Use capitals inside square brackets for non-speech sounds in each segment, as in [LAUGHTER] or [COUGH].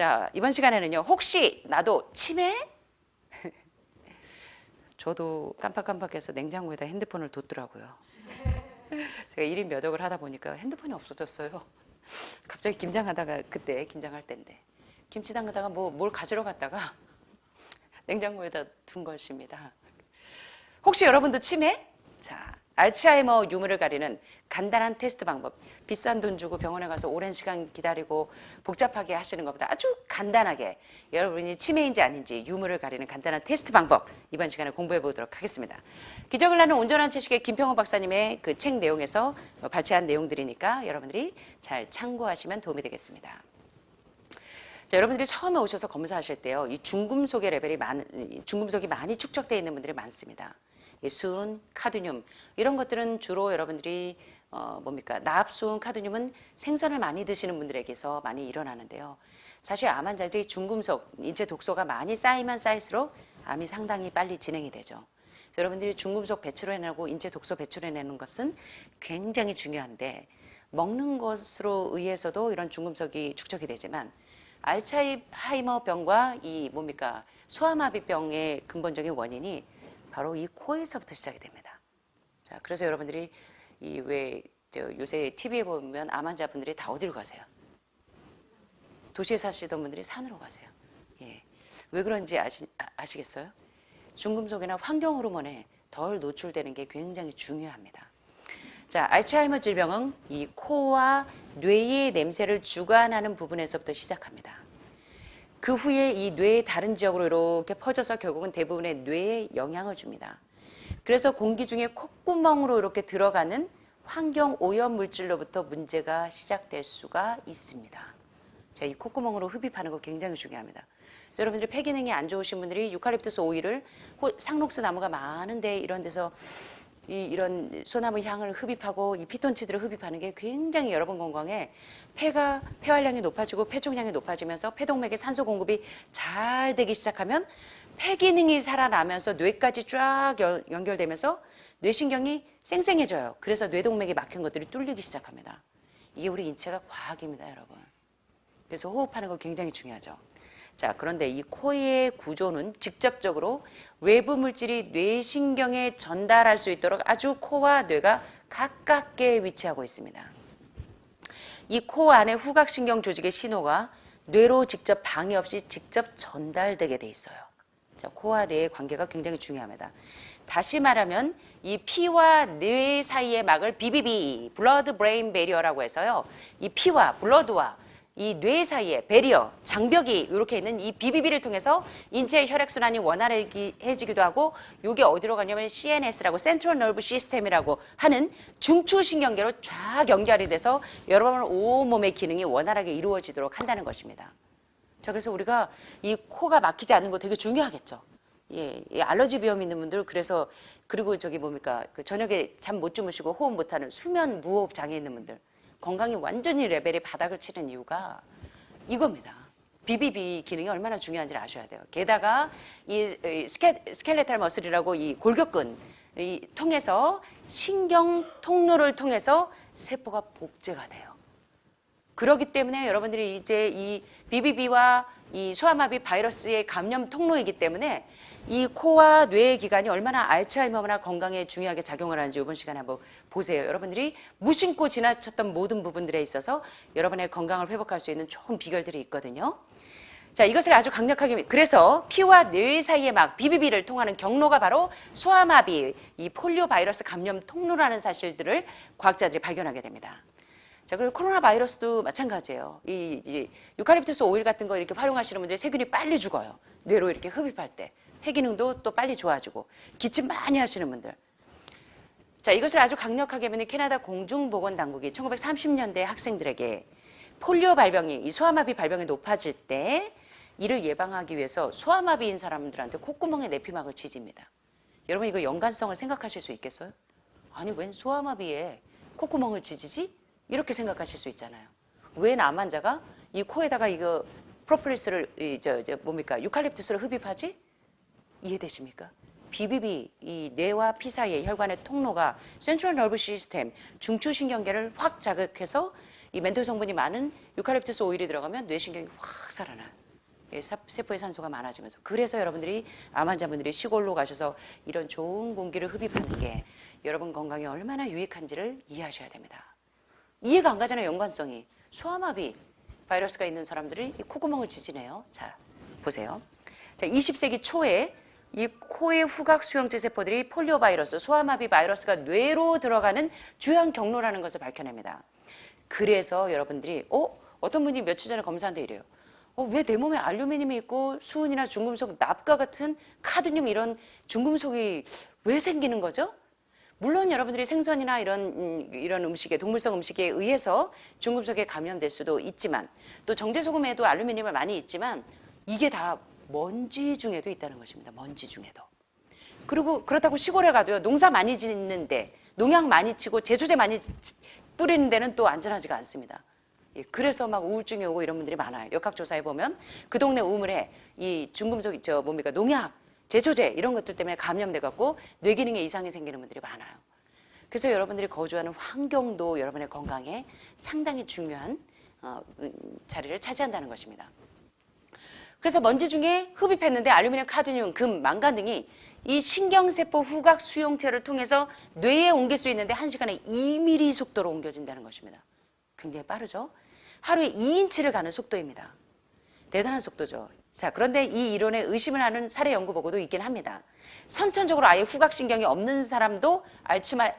자, 이번 시간에는요. 혹시 나도 치매? [LAUGHS] 저도 깜빡깜빡해서 냉장고에다 핸드폰을 뒀더라고요. [LAUGHS] 제가 1인 몇 억을 하다 보니까 핸드폰이 없어졌어요. 갑자기 김장하다가 그때 김장할 때인데 김치 담그다가 뭐 뭘 가지러 갔다가 [LAUGHS] 냉장고에다 둔 것입니다. 혹시 여러분도 치매? 자, 알츠하이머 유무를 가리는 간단한 테스트 방법. 비싼 돈 주고 병원에 가서 오랜 시간 기다리고 복잡하게 하시는 것보다 아주 간단하게 여러분이 치매인지 아닌지 유무를 가리는 간단한 테스트 방법. 이번 시간에 공부해 보도록 하겠습니다. 기적을 나는 온전한 채식의 김평호 박사님의 그 책 내용에서 발췌한 내용들이니까 여러분들이 잘 참고하시면 도움이 되겠습니다. 자, 여러분들이 처음에 오셔서 검사하실 때요, 이 중금속의 레벨이 많, 이 중금속이 많이 축적되어 있는 분들이 많습니다. 이 수은, 카드뮴 이런 것들은 주로 여러분들이 어, 뭡니까 납수은, 카드뮴은 생선을 많이 드시는 분들에게서 많이 일어나는데요. 사실 암 환자들이 중금속, 인체 독소가 많이 쌓이면 쌓일수록 암이 상당히 빨리 진행이 되죠. 여러분들이 중금속 배출을 해내고 인체 독소 배출을 해내는 것은 굉장히 중요한데 먹는 것으로 의해서도 이런 중금속이 축적이 되지만 알츠하이머 병과 이 뭡니까 소아마비병의 근본적인 원인이 바로 이 코에서부터 시작이 됩니다. 자, 그래서 여러분들이 이 왜 요새 TV에 보면 암 환자분들이 다 어디로 가세요? 도시에 사시던 분들이 산으로 가세요. 예. 왜 그런지 아시, 아, 시겠어요 중금속이나 환경 호르몬에 덜 노출되는 게 굉장히 중요합니다. 자, 알츠하이머 질병은 이 코와 뇌의 냄새를 주관하는 부분에서부터 시작합니다. 그 후에 이 뇌의 다른 지역으로 이렇게 퍼져서 결국은 대부분의 뇌에 영향을 줍니다. 그래서 공기 중에 콧구멍으로 이렇게 들어가는 환경 오염 물질로부터 문제가 시작될 수가 있습니다. 자, 이 콧구멍으로 흡입하는 거 굉장히 중요합니다. 그래서 여러분들이 폐 기능이 안 좋으신 분들이 유칼립투스 오일을 호- 상록스 나무가 많은데 이런 데서 이, 이런 소나무 향을 흡입하고 이 피톤치드를 흡입하는 게 굉장히 여러분 건강에 폐가 폐활량이 높아지고 폐종량이 높아지면서 폐동맥의 산소 공급이 잘 되기 시작하면 폐 기능이 살아나면서 뇌까지 쫙 연- 연결되면서 뇌신경이 쌩쌩해져요. 그래서 뇌동맥이 막힌 것들이 뚫리기 시작합니다. 이게 우리 인체가 과학입니다, 여러분. 그래서 호흡하는 거 굉장히 중요하죠. 자, 그런데 이 코의 구조는 직접적으로 외부 물질이 뇌신경에 전달할 수 있도록 아주 코와 뇌가 가깝게 위치하고 있습니다. 이 코 안에 후각신경 조직의 신호가 뇌로 직접 방해 없이 직접 전달되게 돼 있어요. 자, 코와 뇌의 관계가 굉장히 중요합니다. 다시 말하면 이 피와 뇌 사이의 막을 BBB, 블러드 브레인 베리어라고 해서요. 이 피와 블러드와 이 뇌 사이에 베리어, 장벽이 이렇게 있는 이 BBB를 통해서 인체 혈액순환이 원활해지기도 하고 이게 어디로 가냐면 CNS라고 센트럴 너브 시스템이라고 하는 중추신경계로 쫙 연결이 돼서 여러분 온몸의 기능이 원활하게 이루어지도록 한다는 것입니다. 자, 그래서 우리가 이 코가 막히지 않는 거 되게 중요하겠죠. 예, 이 알러지 비염 있는 분들 그래서 그리고 저기 뭡니까 그 저녁에 잠 못 주무시고 호흡 못하는 수면 무호흡 장애 있는 분들 건강이 완전히 레벨이 바닥을 치는 이유가 이겁니다. BBB 기능이 얼마나 중요한지를 아셔야 돼요. 게다가 이, 이 스케, 스켈레탈 머슬이라고 이 골격근 이 통해서 신경 통로를 통해서 세포가 복제가 돼요. 그렇기 때문에 여러분들이 이제 이 BBB와 이 소아마비 바이러스의 감염 통로이기 때문에 이 코와 뇌의 기관이 얼마나 알츠하이머나 건강에 중요하게 작용을 하는지 이번 시간에 한번 보세요. 여러분들이 무심코 지나쳤던 모든 부분들에 있어서 여러분의 건강을 회복할 수 있는 좋은 비결들이 있거든요. 자, 이것을 아주 강력하게 그래서 피와 뇌 사이의 막 BBB를 통하는 경로가 바로 소아마비, 이 폴리오 바이러스 감염 통로라는 사실들을 과학자들이 발견하게 됩니다. 자, 그리고 코로나 바이러스도 마찬가지예요. 이, 이 유칼립투스 오일 같은 거 이렇게 활용하시는 분들이 세균이 빨리 죽어요. 뇌로 이렇게 흡입할 때. 폐 기능도 또 빨리 좋아지고. 기침 많이 하시는 분들. 자, 이것을 아주 강력하게 하면 캐나다 공중보건당국이 1930년대 학생들에게 폴리오 발병이, 이 소아마비 발병이 높아질 때 이를 예방하기 위해서 소아마비인 사람들한테 콧구멍에 내피막을 치집니다. 여러분 이거 연관성을 생각하실 수 있겠어요? 아니 웬 소아마비에 콧구멍을 지지지? 이렇게 생각하실 수 있잖아요. 왜남 환자가 이 코에다가 이거 프로폴리스를 이, 저, 저 뭡니까 유칼립투스를 흡입하지? 이해되십니까? BBB 이 뇌와 피 사이의 혈관의 통로가 센트럴 너브 시스템 중추신경계를 확 자극해서 이 멘톨 성분이 많은 유칼립투스 오일이 들어가면 뇌신경이 확 살아나요. 예, 사- 세포의 산소가 많아지면서 그래서 여러분들이 암 환자분들이 시골로 가셔서 이런 좋은 공기를 흡입하는 게 여러분 건강에 얼마나 유익한지를 이해하셔야 됩니다. 이해가 안 가잖아요 연관성이 소아마비 바이러스가 있는 사람들이 이 콧구멍을 지지네요. 자 보세요. 자 20세기 초에 이 코의 후각 수용체 세포들이 폴리오 바이러스, 소아마비 바이러스가 뇌로 들어가는 주요한 경로라는 것을 밝혀냅니다. 그래서 여러분들이 어 어떤 분이 며칠 전에 검사한데 이래요. 어, 왜 내 몸에 알루미늄이 있고 수은이나 중금속, 납과 같은 카드뮴 이런 중금속이 왜 생기는 거죠? 물론 여러분들이 생선이나 이런 음, 이런 음식에 동물성 음식에 의해서 중금속에 감염될 수도 있지만 또 정제소금에도 알루미늄이 많이 있지만 이게 다 먼지 중에도 있다는 것입니다. 먼지 중에도. 그리고 그렇다고 시골에 가도요 농사 많이 짓는데 농약 많이 치고 제초제 많이 치- 뿌리는 데는 또 안전하지가 않습니다. 예, 그래서 막 우울증이 오고 이런 분들이 많아요. 역학조사해 보면 그 동네 우물에 이 중금속 저 뭡니까 농약, 제초제 이런 것들 때문에 감염돼 갖고 뇌 기능에 이상이 생기는 분들이 많아요. 그래서 여러분들이 거주하는 환경도 여러분의 건강에 상당히 중요한 어, 음, 자리를 차지한다는 것입니다. 그래서 먼지 중에 흡입했는데 알루미늄, 카드뮴, 금, 망간 등이 이 신경세포 후각 수용체를 통해서 뇌에 옮길 수 있는데 1시간에 2mm 속도로 옮겨진다는 것입니다. 굉장히 빠르죠? 하루에 2인치를 가는 속도입니다. 대단한 속도죠. 자, 그런데 이 이론에 의심을 하는 사례 연구 보고도 있긴 합니다. 선천적으로 아예 후각신경이 없는 사람도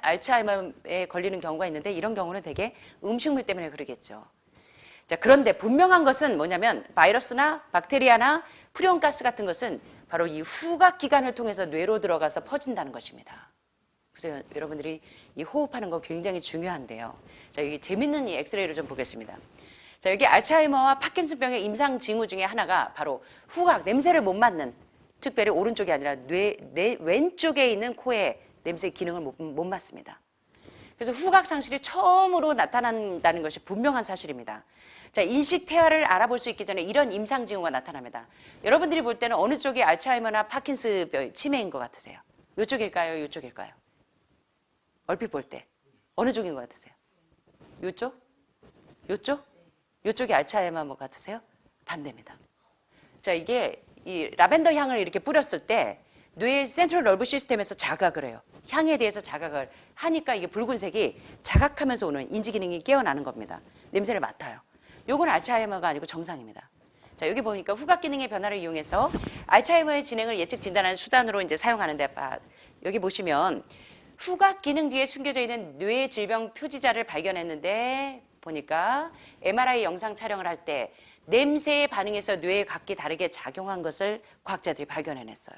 알츠하이머에 걸리는 경우가 있는데 이런 경우는 대개 음식물 때문에 그러겠죠. 자, 그런데 분명한 것은 뭐냐면 바이러스나 박테리아나 프리온가스 같은 것은 바로 이 후각 기관을 통해서 뇌로 들어가서 퍼진다는 것입니다. 그래서 여- 여러분들이 이 호흡하는 거 굉장히 중요한데요. 자, 여기 재밌는 이 엑스레이를 좀 보겠습니다. 자, 여기 알츠하이머와 파킨슨병의 임상 징후 중에 하나가 바로 후각, 냄새를 못 맡는 특별히 오른쪽이 아니라 뇌, 뇌 왼쪽에 있는 코의 냄새 기능을 못, 못 맡습니다. 그래서 후각 상실이 처음으로 나타난다는 것이 분명한 사실입니다. 자, 인식 태화를 알아볼 수 있기 전에 이런 임상 징후가 나타납니다. 여러분들이 볼 때는 어느 쪽이 알츠하이머나 파킨스병 치매인 것 같으세요? 이쪽일까요? 이쪽일까요? 얼핏 볼 때 어느 쪽인 것 같으세요? 이쪽? 이쪽? 이쪽이 알츠하이머 뭐 같으세요? 반대입니다. 자, 이게 이 라벤더 향을 이렇게 뿌렸을 때 뇌의 센트럴 nerve 시스템에서 자각을 해요. 향에 대해서 자각을 하니까 이게 붉은색이 자각하면서 오는 인지 기능이 깨어나는 겁니다. 냄새를 맡아요. 요건 알츠하이머가 아니고 정상입니다. 자, 여기 보니까 후각 기능의 변화를 이용해서 알츠하이머의 진행을 예측 진단하는 수단으로 이제 사용하는데 아, 여기 보시면 후각 기능 뒤에 숨겨져 있는 뇌 질병 표지자를 발견했는데 보니까 MRI 영상 촬영을 할 때 냄새에 반응해서 뇌에 각기 다르게 작용한 것을 과학자들이 발견해냈어요.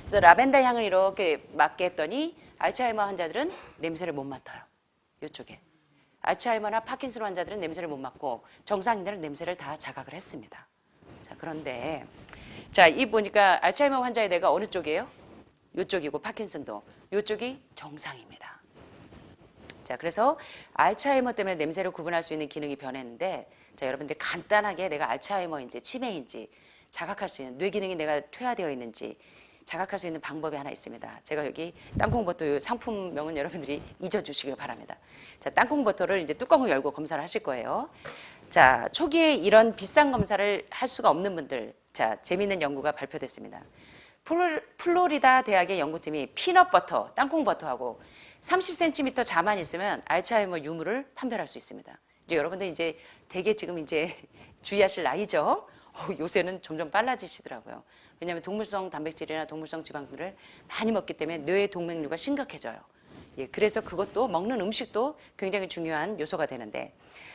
그래서 라벤더 향을 이렇게 맡게 했더니 알츠하이머 환자들은 냄새를 못 맡아요. 이쪽에. 알츠하이머나 파킨슨 환자들은 냄새를 못 맡고 정상인들은 냄새를 다 자각을 했습니다. 자, 그런데 자, 이 보니까 알츠하이머 환자의 뇌가 어느 쪽이에요? 이쪽이고 파킨슨도 이쪽이 정상입니다. 자, 그래서 알츠하이머 때문에 냄새를 구분할 수 있는 기능이 변했는데 자, 여러분들이 간단하게 내가 알츠하이머인지 치매인지 자각할 수 있는 뇌 기능이 내가 퇴화되어 있는지 자각할 수 있는 방법이 하나 있습니다. 제가 여기 땅콩버터 상품명은 여러분들이 잊어주시길 바랍니다. 자, 땅콩버터를 이제 뚜껑을 열고 검사를 하실 거예요. 자, 초기에 이런 비싼 검사를 할 수가 없는 분들, 자, 재미있는 연구가 발표됐습니다. 플로- 플로리다 대학의 연구팀이 피넛버터, 땅콩버터하고 30cm 자만 있으면 알츠하이머 유무를 판별할 수 있습니다. 이제 여러분들 이제 되게 지금 이제 [LAUGHS] 주의하실 나이죠. 어, 요새는 점점 빨라지시더라고요. 왜냐하면 동물성 단백질이나 동물성 지방들을 많이 먹기 때문에 뇌의 동맥류가 심각해져요. 예, 그래서 그것도 먹는 음식도 굉장히 중요한 요소가 되는데,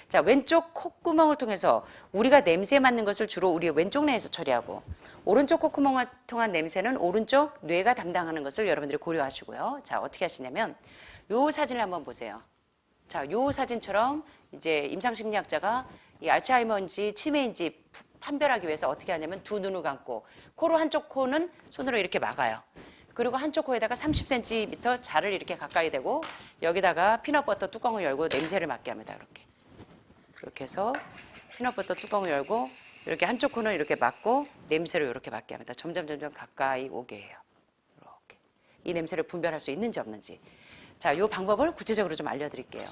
자 왼쪽 콧구멍을 통해서 우리가 냄새 맡는 것을 주로 우리 왼쪽 뇌에서 처리하고, 오른쪽 콧구멍을 통한 냄새는 오른쪽 뇌가 담당하는 것을 여러분들이 고려하시고요. 자 어떻게 하시냐면, 요 사진을 한번 보세요. 자, 요 사진처럼 이제 임상심리학자가 이 알츠하이머인지 치매인지 푸- 판별하기 위해서 어떻게 하냐면 두 눈을 감고 코로 한쪽 코는 손으로 이렇게 막아요. 그리고 한쪽 코에다가 30cm 자를 이렇게 가까이 대고 여기다가 피넛버터 뚜껑을 열고 냄새를 맡게 합니다. 이렇게. 이렇게 해서 피넛버터 뚜껑을 열고 이렇게 한쪽 코는 이렇게 막고 냄새를 이렇게 맡게 합니다. 점점 점점 가까이 오게 해요. 이렇게. 이 냄새를 분별할 수 있는지 없는지. 자, 이 방법을 구체적으로 좀 알려드릴게요.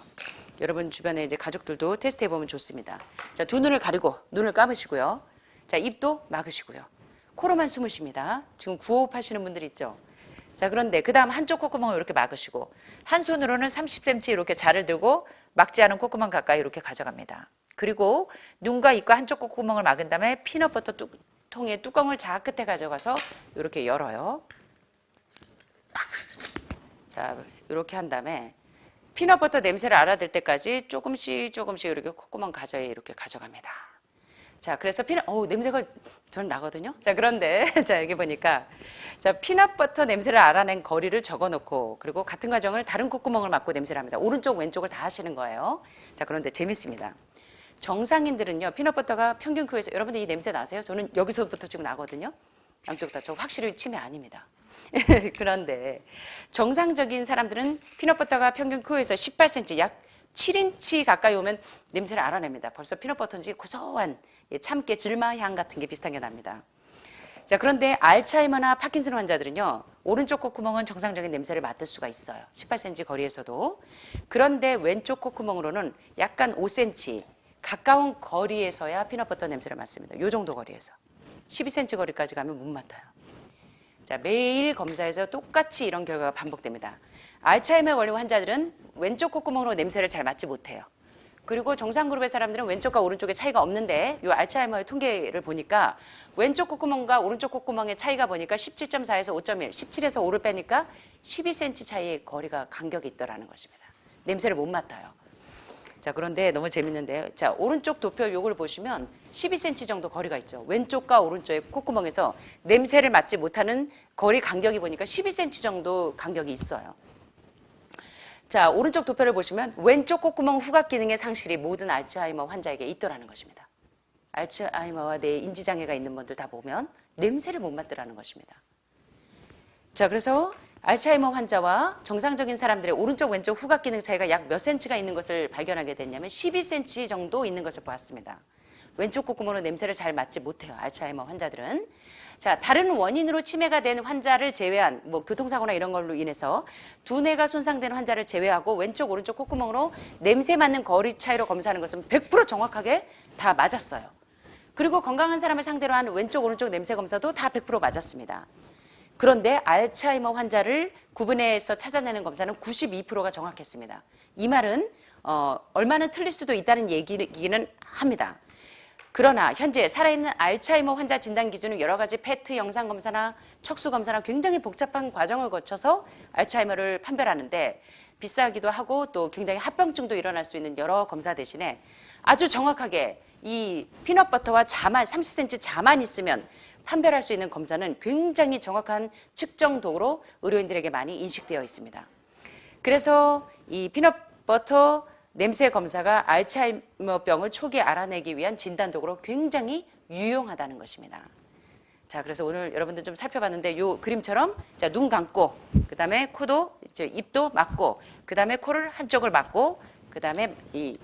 여러분 주변에 이제 가족들도 테스트 해보면 좋습니다. 자, 두 눈을 가리고 눈을 감으시고요. 자, 입도 막으시고요. 코로만 숨을 쉽니다. 지금 구호흡 하시는 분들 있죠? 자, 그런데 그 다음 한쪽 콧구멍을 이렇게 막으시고 한 손으로는 30cm 이렇게 자를 들고 막지 않은 콧구멍 가까이 이렇게 가져갑니다. 그리고 눈과 입과 한쪽 콧구멍을 막은 다음에 피넛버터 뚜, 통에 뚜껑을 자 끝에 가져가서 이렇게 열어요. 자, 이렇게 한 다음에 피넛버터 냄새를 알아들 때까지 조금씩 조금씩 이렇게 콧구멍 가져에 이렇게 가져갑니다. 자, 그래서 피넛, 어우, 냄새가 저는 나거든요. 자, 그런데, [LAUGHS] 자, 여기 보니까, 자, 피넛버터 냄새를 알아낸 거리를 적어 놓고, 그리고 같은 과정을 다른 콧구멍을 막고 냄새를 합니다. 오른쪽, 왼쪽을 다 하시는 거예요. 자, 그런데 재밌습니다. 정상인들은요, 피넛버터가 평균 크에서 여러분들 이 냄새 나세요? 저는 여기서부터 지금 나거든요. 양쪽 다 저 확실히 치매 아닙니다. [LAUGHS] 그런데 정상적인 사람들은 피넛버터가 평균 크에서 18cm, 약 7인치 가까이 오면 냄새를 알아냅니다. 벌써 피넛버터인지 고소한 예, 참깨 질마 향 같은 게 비슷한 게 납니다. 자, 그런데 알츠하이머나 파킨슨 환자들은요, 오른쪽 콧구멍은 정상적인 냄새를 맡을 수가 있어요. 18cm 거리에서도. 그런데 왼쪽 콧구멍으로는 약간 5cm 가까운 거리에서야 피넛버터 냄새를 맡습니다. 요 정도 거리에서. 12cm 거리까지 가면 못 맡아요. 자, 매일 검사에서 똑같이 이런 결과가 반복됩니다. 알츠하이머 걸린 환자들은 왼쪽 콧구멍으로 냄새를 잘 맡지 못해요. 그리고 정상 그룹의 사람들은 왼쪽과 오른쪽의 차이가 없는데 이 알츠하이머의 통계를 보니까 왼쪽 콧구멍과 오른쪽 콧구멍의 차이가 보니까 17.4에서 5.1, 17에서 5를 빼니까 12cm 차이의 거리가 간격이 있더라는 것입니다. 냄새를 못 맡아요. 자, 그런데 너무 재밌는데요. 자, 오른쪽 도표 요걸 보시면 12cm 정도 거리가 있죠. 왼쪽과 오른쪽의 콧구멍에서 냄새를 맡지 못하는 거리 간격이 보니까 12cm 정도 간격이 있어요. 자, 오른쪽 도표를 보시면 왼쪽 콧구멍 후각 기능의 상실이 모든 알츠하이머 환자에게 있더라는 것입니다. 알츠하이머와 뇌 인지 장애가 있는 분들 다 보면 냄새를 못 맡더라는 것입니다. 자, 그래서 알츠하이머 환자와 정상적인 사람들의 오른쪽 왼쪽 후각 기능 차이가 약 몇 센치가 있는 것을 발견하게 됐냐면 12cm 정도 있는 것을 보았습니다. 왼쪽 콧구멍으로 냄새를 잘 맡지 못해요. 알츠하이머 환자들은. 자, 다른 원인으로 치매가 된 환자를 제외한 뭐 교통사고나 이런 걸로 인해서 두뇌가 손상된 환자를 제외하고 왼쪽 오른쪽 콧구멍으로 냄새 맡는 거리 차이로 검사하는 것은 100% 정확하게 다 맞았어요. 그리고 건강한 사람을 상대로 한 왼쪽 오른쪽 냄새 검사도 다 100% 맞았습니다. 그런데 알츠하이머 환자를 구분해서 찾아내는 검사는 92%가 정확했습니다. 이 말은 어, 얼마나 틀릴 수도 있다는 얘기는 합니다. 그러나 현재 살아있는 알츠하이머 환자 진단 기준은 여러 가지 페트 영상 검사나 척수 검사나 굉장히 복잡한 과정을 거쳐서 알츠하이머를 판별하는데 비싸기도 하고 또 굉장히 합병증도 일어날 수 있는 여러 검사 대신에 아주 정확하게 이 피넛버터와 자만 30cm 자만 있으면 판별할 수 있는 검사는 굉장히 정확한 측정 도구로 의료인들에게 많이 인식되어 있습니다. 그래서 이 피넛버터 냄새 검사가 알츠하이머병을 초기에 알아내기 위한 진단 도구로 굉장히 유용하다는 것입니다. 자, 그래서 오늘 여러분들 좀 살펴봤는데 요 그림처럼 자, 눈 감고 그다음에 코도 입도 막고 그다음에 코를 한쪽을 막고 그다음에 이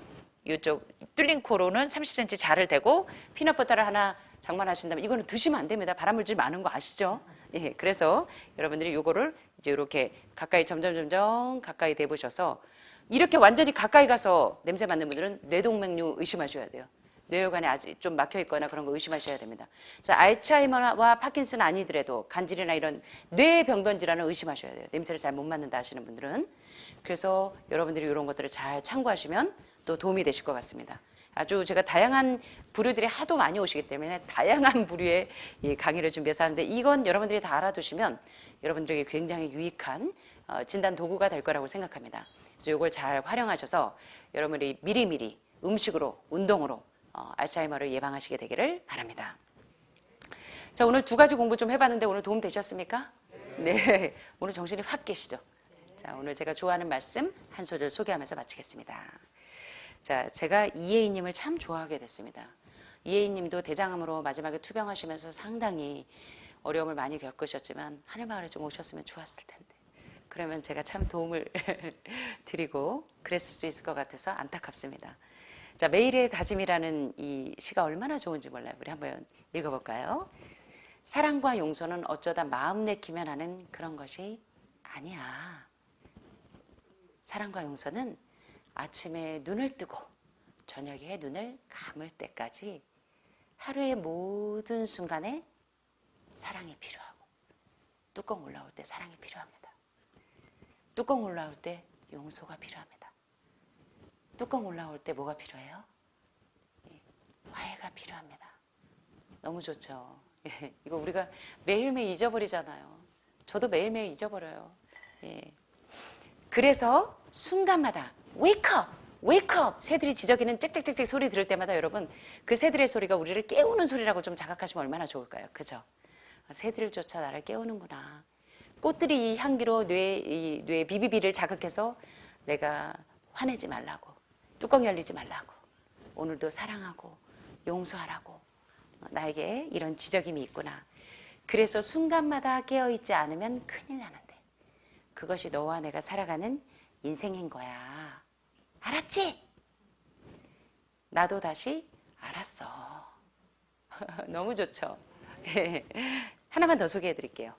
이쪽 뚫린 코로는 30cm 자를 대고 피넛버터를 하나 장만하신다면 이거는 드시면 안 됩니다. 발암물질 많은 거 아시죠? 예, 그래서 여러분들이 요거를 이제 이렇게 가까이 점점 점점 가까이 대보셔서 이렇게 완전히 가까이 가서 냄새 맡는 분들은 뇌동맥류 의심하셔야 돼요. 뇌혈관에 아직 좀 막혀 있거나 그런 거 의심하셔야 됩니다. 자, 알츠하이머와 파킨슨 아니더라도 간질이나 이런 뇌 병변 질환을 의심하셔야 돼요. 냄새를 잘 못 맡는다 하시는 분들은. 그래서 여러분들이 이런 것들을 잘 참고하시면 또 도움이 되실 것 같습니다. 아주 제가 다양한 부류들이 하도 많이 오시기 때문에 다양한 [LAUGHS] 부류의 이 강의를 준비해서 하는데 이건 여러분들이 다 알아두시면 여러분들에게 굉장히 유익한 어, 진단 도구가 될 거라고 생각합니다. 그래서 이걸 잘 활용하셔서 여러분들이 미리미리 음식으로 운동으로 어, 알츠하이머를 예방하시게 되기를 바랍니다. 자 오늘 두 가지 공부 좀 해봤는데 오늘 도움 되셨습니까? 네. [LAUGHS] 오늘 정신이 확 깨시죠? 자 오늘 제가 좋아하는 말씀 한 소절 소개하면서 마치겠습니다. 자 제가 이혜인님을 참 좋아하게 됐습니다. 이혜인님도 대장암으로 마지막에 투병하시면서 상당히 어려움을 많이 겪으셨지만 하늘마을에 좀 오셨으면 좋았을 텐데. 그러면 제가 참 도움을 [LAUGHS] 드리고 그랬을 수 있을 것 같아서 안타깝습니다. 자, 매일의 다짐이라는 이 시가 얼마나 좋은지 몰라요. 우리 한번 읽어볼까요? 사랑과 용서는 어쩌다 마음 내키면 하는 그런 것이 아니야. 사랑과 용서는 아침에 눈을 뜨고 저녁에 눈을 감을 때까지 하루의 모든 순간에 사랑이 필요하고 뚜껑 올라올 때 사랑이 필요합니다. 뚜껑 올라올 때 용서가 필요합니다. 뚜껑 올라올 때 뭐가 필요해요? 예, 화해가 필요합니다. 너무 좋죠. 예, 이거 우리가 매일매일 잊어버리잖아요. 저도 매일매일 잊어버려요. 예. 그래서 순간마다 wake up, wake up 새들이 지저귀는 짹짹짹짹 소리 들을 때마다 여러분 그 새들의 소리가 우리를 깨우는 소리라고 좀 자각하시면 얼마나 좋을까요? 그죠? 새들조차 나를 깨우는구나. 꽃들이 이 향기로 뇌, 이 뇌 비비비를 자극해서 내가 화내지 말라고 뚜껑 열리지 말라고 오늘도 사랑하고 용서하라고 나에게 이런 지적임이 있구나. 그래서 순간마다 깨어있지 않으면 큰일 나는데 그것이 너와 내가 살아가는 인생인 거야. 알았지? 나도 다시 알았어. [LAUGHS] 너무 좋죠? 예. 하나만 더 소개해 드릴게요.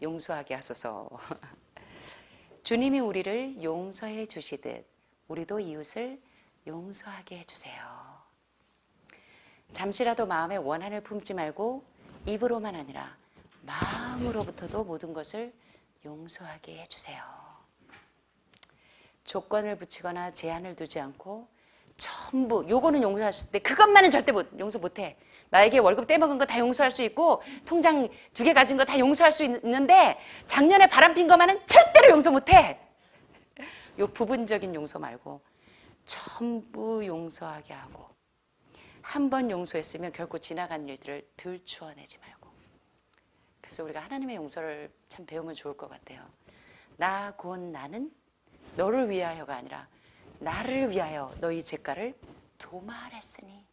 용서하게 하소서. [LAUGHS] 주님이 우리를 용서해 주시듯 우리도 이웃을 용서하게 해주세요. 잠시라도 마음에 원한을 품지 말고 입으로만 아니라 마음으로부터도 모든 것을 용서하게 해주세요. 조건을 붙이거나 제한을 두지 않고 전부 요거는 용서할 수 있는데 그것만은 절대 못, 용서 못해. 나에게 월급 떼먹은 거 다 용서할 수 있고 통장 두 개 가진 거 다 용서할 수 있는데 작년에 바람 핀 것만은 절대로 용서 못해. 요 부분적인 용서 말고 전부 용서하게 하고 한 번 용서했으면 결코 지나간 일들을 들추어내지 말고 그래서 우리가 하나님의 용서를 참 배우면 좋을 것 같아요. 나 곧 나는 너를 위하여가 아니라 나를 위하여 너희 죄가를 도말했으니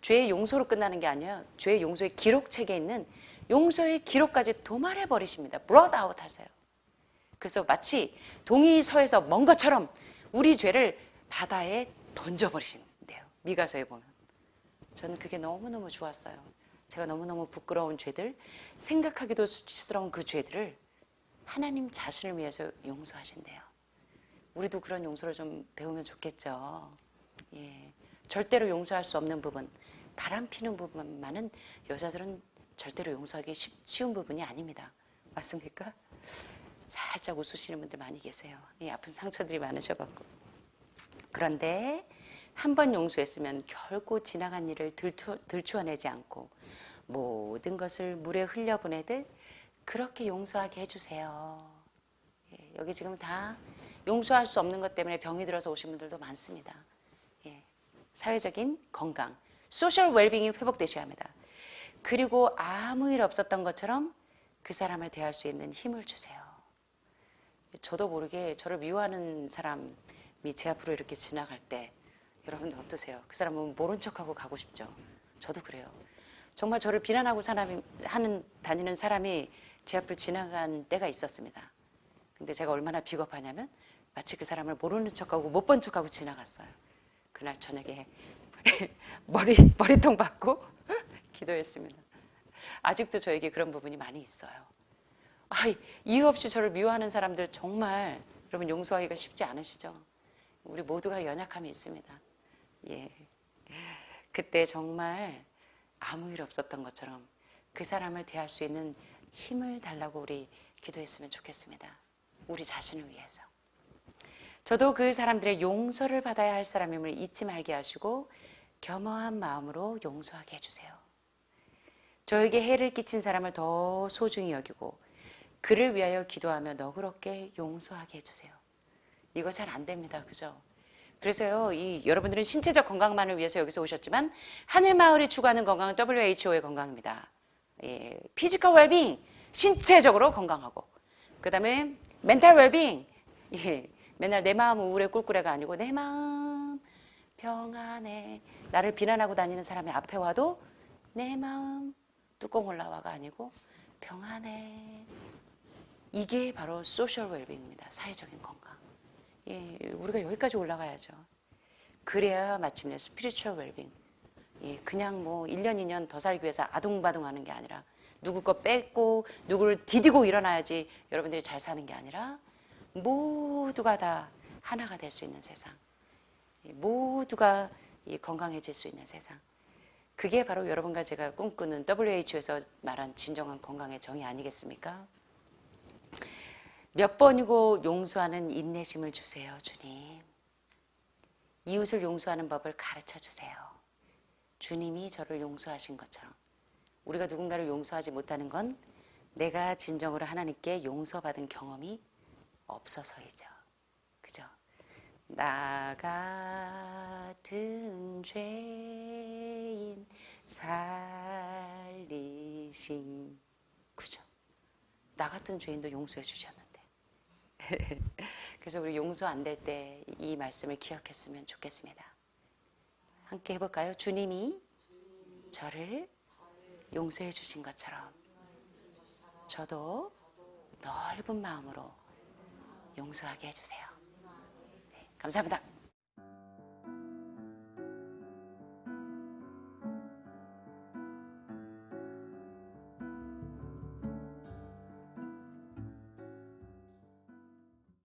죄의 용서로 끝나는 게 아니에요. 죄의 용서의 기록책에 있는 용서의 기록까지 도말해 버리십니다. out 하세요. 그래서 마치 동의서에서 먼 것처럼 우리 죄를 바다에 던져 버리신대요. 미가서에 보면. 저는 그게 너무너무 좋았어요. 제가 너무너무 부끄러운 죄들, 생각하기도 수치스러운 그 죄들을 하나님 자신을 위해서 용서하신대요. 우리도 그런 용서를 좀 배우면 좋겠죠. 예. 절대로 용서할 수 없는 부분, 바람 피는 부분만은 여자들은 절대로 용서하기 쉽, 쉬운 부분이 아닙니다. 맞습니까? 살짝 웃으시는 분들 많이 계세요. 이 아픈 상처들이 많으셔갖고. 그런데 한 번 용서했으면 결코 지나간 일을 들추, 들추어내지 않고 모든 것을 물에 흘려보내듯 그렇게 용서하게 해주세요. 예, 여기 지금 다 용서할 수 없는 것 때문에 병이 들어서 오신 분들도 많습니다. 예, 사회적인 건강, 소셜 웰빙이 회복되셔야 합니다. 그리고 아무 일 없었던 것처럼 그 사람을 대할 수 있는 힘을 주세요. 저도 모르게 저를 미워하는 사람이 제 앞으로 이렇게 지나갈 때 여러분 어떠세요? 그 사람은 모른 척하고 가고 싶죠. 저도 그래요. 정말 저를 비난하고 사람이, 하는 다니는 사람이 제 앞을 지나간 때가 있었습니다. 근데 제가 얼마나 비겁하냐면 마치 그 사람을 모르는 척하고 못 본 척하고 지나갔어요. 그날 저녁에 [LAUGHS] 머리 머리통 받고 [LAUGHS] 기도했습니다. 아직도 저에게 그런 부분이 많이 있어요. 아, 이유 없이 저를 미워하는 사람들 정말 여러분 용서하기가 쉽지 않으시죠? 우리 모두가 연약함이 있습니다. 예. 그때 정말 아무 일 없었던 것처럼 그 사람을 대할 수 있는 힘을 달라고 우리 기도했으면 좋겠습니다. 우리 자신을 위해서. 저도 그 사람들의 용서를 받아야 할 사람임을 잊지 말게 하시고 겸허한 마음으로 용서하게 해주세요. 저에게 해를 끼친 사람을 더 소중히 여기고 그를 위하여 기도하며 너그럽게 용서하게 해주세요. 이거 잘 안 됩니다. 그죠? 그래서요, 이 여러분들은 신체적 건강만을 위해서 여기서 오셨지만 하늘 마을이 추구하는 건강은 WHO의 건강입니다. 예, 피지컬 웰빙 신체적으로 건강하고 그 다음에 멘탈 웰빙 예, 맨날 내 마음 우울해 꿀꿀해가 아니고 내 마음 평안해 나를 비난하고 다니는 사람의 앞에 와도 내 마음 뚜껑 올라와가 아니고 평안해 이게 바로 소셜 웰빙입니다. 사회적인 건강. 예, 우리가 여기까지 올라가야죠. 그래야 마침내 스피리추얼 웰빙. 예, 그냥 뭐 1년, 2년 더 살기 위해서 아둥바둥 하는 게 아니라 누구 거 뺏고 누구를 디디고 일어나야지 여러분들이 잘 사는 게 아니라 모두가 다 하나가 될 수 있는 세상. 모두가 이 건강해질 수 있는 세상. 그게 바로 여러분과 제가 꿈꾸는 WHO에서 말한 진정한 건강의 정의 아니겠습니까? 몇 번이고 용서하는 인내심을 주세요, 주님. 이웃을 용서하는 법을 가르쳐 주세요. 주님이 저를 용서하신 것처럼 우리가 누군가를 용서하지 못하는 건 내가 진정으로 하나님께 용서받은 경험이 없어서이죠. 그죠? 나 같은 죄인 살리신 그죠? 나 같은 죄인도 용서해 주셨는데 [LAUGHS] 그래서 우리 용서 안 될 때 이 말씀을 기억했으면 좋겠습니다. 함께 해볼까요? 주님이 저를 용서해 주신 것처럼 저도 넓은 마음으로 용서하게 해주세요. 네, 감사합니다.